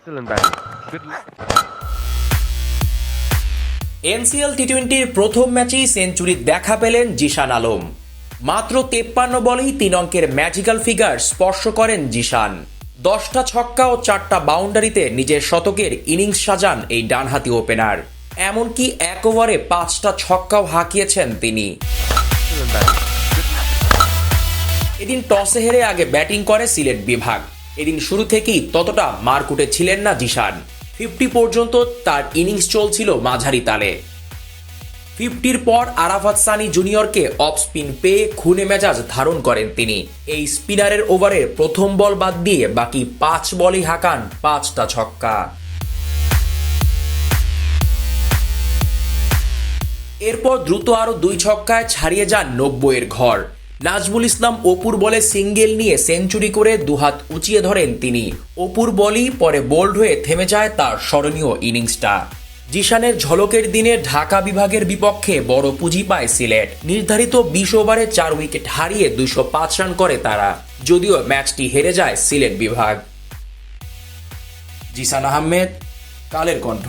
Excellent batting. Good. NCL T টোয়েন্টির প্রথম ম্যাচেই সেঞ্চুরি দেখা পেলেন জিশান আলম। মাত্র তেপ্পান্ন বলেই তিন অঙ্কের ম্যাজিক্যাল ফিগার স্পর্শ করেন জিশান। দশটা ছক্কা ও চারটা বাউন্ডারিতে নিজের শতকের ইনিংস সাজান এই ডানহাতি ওপেনার এমনকি এক ওভারে পাঁচটা ছক্কাও হাঁকিয়েছেন তিনি। এদিন টসে হেরে আগে ব্যাটিং করে সিলেট বিভাগ। এদিন শুরু থেকেই ততটা মারকুটে ছিলেন না জিশান। ফিফটি পর্যন্ত তার ইনিংস চলছিল মাঝারি তালে। ফিফটির পর আরাফাত সানি জুনিয়রকে অফ স্পিন পেয়ে খুনে মেজাজ ধারণ করেন তিনি। এই স্পিনারের ওভারের প্রথম বল বাদ দিয়ে বাকি পাঁচ বলই হাঁকান পাঁচটা ছক্কা। এরপর দ্রুত আরও দুই ছক্কায় ছাড়িয়ে যান নব্বইয়ের ঘর। নাজমুল ইসলাম অপুর বলে সিঙ্গেল নিয়ে সেঞ্চুরি করে দুহাত উঁচিয়ে ধরেন তিনি। অপুর বলই পরে বোল্ড হয়ে থেমে যায় তার স্মরণীয় ইনিংসটা। জিশানের ঝলকের দিনে ঢাকা বিভাগের বিপক্ষে বড় পুঁজি পায় সিলেট। নির্ধারিত বিশ ওভারে চার উইকেট হারিয়ে দুশো পাঁচ রান করে তারা। যদিও ম্যাচটি হেরে যায় সিলেট বিভাগ। জিসান আহমেদ, কালের কণ্ঠ।